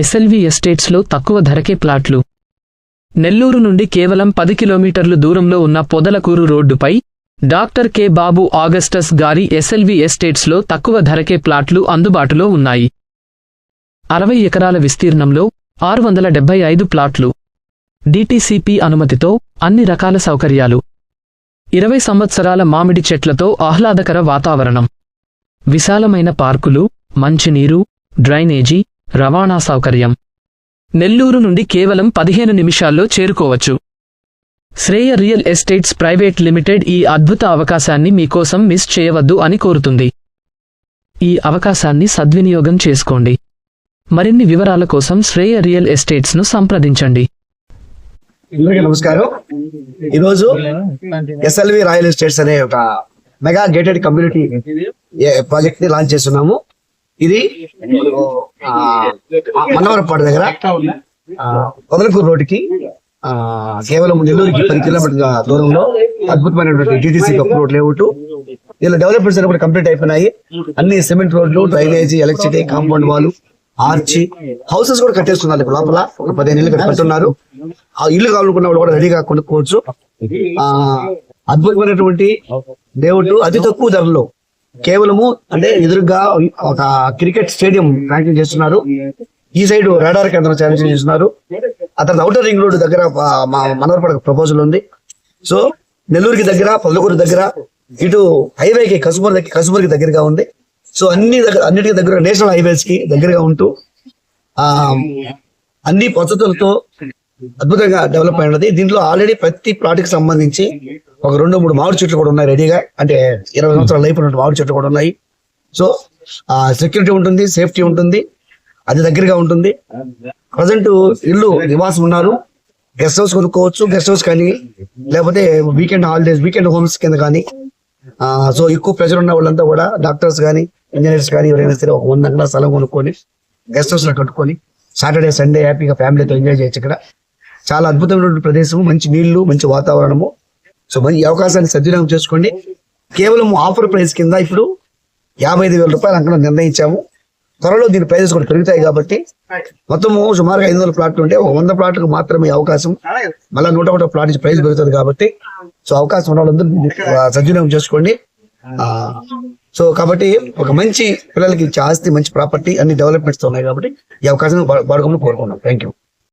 SLV ఎస్టేట్స్లో తక్కువ ధరకే ప్లాట్లు. నెల్లూరు నుండి కేవలం పది కిలోమీటర్లు దూరంలో ఉన్న పొదలకూరు రోడ్డుపై డాక్టర్ కె బాబు ఆగస్టస్ గారి ఎస్ఎల్వి ఎస్టేట్స్లో తక్కువ ధరకే ప్లాట్లు అందుబాటులో ఉన్నాయి. అరవై ఎకరాల విస్తీర్ణంలో ఆరు వందల డెబ్బై ఐదు ప్లాట్లు. డిటిసిపి అనుమతితో అన్ని రకాల సౌకర్యాలు. ఇరవై సంవత్సరాల మామిడి చెట్లతో ఆహ్లాదకర వాతావరణం. విశాలమైన పార్కులు మంచినీరు డ్రైనేజీ రవాణా సౌకర్యం. నెల్లూరు నుండి కేవలం పదిహేను నిమిషాల్లో చేరుకోవచ్చు. Shreya real estates private limited ఈ అద్భుత అవకాశాన్ని మీకోసం మిస్ చేయవద్దు అని కోరుతుంది. ఈ అవకాశాన్ని సద్వినియోగం చేసుకోండి. మరిన్ని వివరాల కోసం శ్రేయ రియల్ ఎస్టేట్స్ను సంప్రదించండి. అందరికీ నమస్కారం. ఈరోజు ఎస్ఎల్వి రాయల్ ఎస్టేట్స్ అనే ఒక మెగా గేటెడ్ కమ్యూనిటీ ప్రాజెక్ట్ని లాంచ్ చేస్తున్నాము. ఇది ఆ, దగ్గర వదలకూరు రోడ్డుకి కేవలం నెల్లూరుకి పది కిలోమీటర్ల దూరంలో అద్భుతమైనటువంటి టీటీసీ కప్ రోడ్ లేఅవుట్ ఇలా డెవలప్మెంట్స్ అన్ని కూడా కంప్లీట్ అయిపోయినాయి. అన్ని సిమెంట్ రోడ్లు drainage electricity compound wall arch houses కూడా కట్టేస్తున్నారు ఇప్పుడు లోపల. ఒక పదిహేను ఇళ్ళు కట్టున్నారు ఆ ఇల్లు కావాలనుకున్న వాళ్ళు కూడా రెడీగా కొనుక్కోవచ్చు. ఆ అద్భుతమైనటువంటి దేవుడు అతి తక్కువ ధరలో. కేవలము అంటే ఎదురుగా ఒక క్రికెట్ స్టేడియం ర్యాంకింగ్ చేస్తున్నారు. ఈ సైడ్ రాడార్ కేంద్రం ఛాలెంజ్ చేస్తున్నారు. అతను అవుటర్ రింగ్ రోడ్ దగ్గర మా మనవరపడ ప్రపోజల్ ఉంది. సో నెల్లూరుకి దగ్గర పల్లకూరు దగ్గర ఇటు హైవేకి కసుమూర్ దగ్గర కసుమూరుకి దగ్గరగా ఉంది. సో అన్ని దగ్గర అన్నిటికీ దగ్గర నేషనల్ హైవేస్కి దగ్గరగా ఉంటూ ఆ అన్ని పద్ధతులతో అద్భుతంగా డెవలప్ అయినది. దీంట్లో ఆల్రెడీ ప్రతి ప్లాట్కి సంబంధించి ఒక రెండు మూడు మామిడి చెట్లు కూడా ఉన్నాయి రెడీగా అంటే ఇరవై సంవత్సరాల లైఫ్ ఉన్న మామిడి చెట్లు కూడా ఉన్నాయి. సో సెక్యూరిటీ ఉంటుంది సేఫ్టీ ఉంటుంది అది దగ్గరగా ఉంటుంది. ప్రజెంట్ ఇల్లు నివాసం ఉన్నారు. గెస్ట్ హౌస్ కొనుక్కోవచ్చు గెస్ట్ హౌస్ కానీ లేకపోతే వీకెండ్ హాలిడేస్ వీకెండ్ హోమ్స్ కింద కానీ. సో ఎక్కువ ప్రెజర్ ఉన్న వాళ్ళంతా కూడా డాక్టర్స్ కానీ ఇంజనీర్స్ కానీ ఎవరైనా సరే ఒక వంద స్థలం కొనుక్కొని గెస్ట్ హౌస్లో కట్టుకొని సాటర్డే సండే హ్యాపీగా ఫ్యామిలీతో ఎంజాయ్ చేయొచ్చు ఇక్కడ. చాలా అద్భుతమైనటువంటి ప్రదేశము మంచి నీళ్ళు మంచి వాతావరణము. సో మంచి ఈ అవకాశాన్ని సద్వినియోగం చేసుకోండి. కేవలం ఆఫర్ ప్రైస్ కింద ఇప్పుడు యాభై ఐదు వేల రూపాయలు అక్కడ నిర్ణయించాము. త్వరలో దీని ప్రైజెస్ కూడా పెరుగుతాయి కాబట్టి మొత్తము సుమారుగా ఐదు వందల ప్లాట్లు ఉంటే ఒక వంద ప్లాట్లకు మాత్రమే అవకాశం. మళ్ళీ నూట ఒకటో ప్లాట్ నుంచి ప్రైస్ పెరుగుతుంది కాబట్టి సో అవకాశం ఉన్న వాళ్ళందరూ సద్వినియోగం చేసుకోండి. సో కాబట్టి ఒక మంచి పిల్లలకి ఇచ్చే ఆస్తి మంచి ప్రాపర్టీ అన్ని డెవలప్మెంట్స్ ఉన్నాయి కాబట్టి ఈ అవకాశం వాడుకోమని కోరుకున్నాం థ్యాంక్ యూ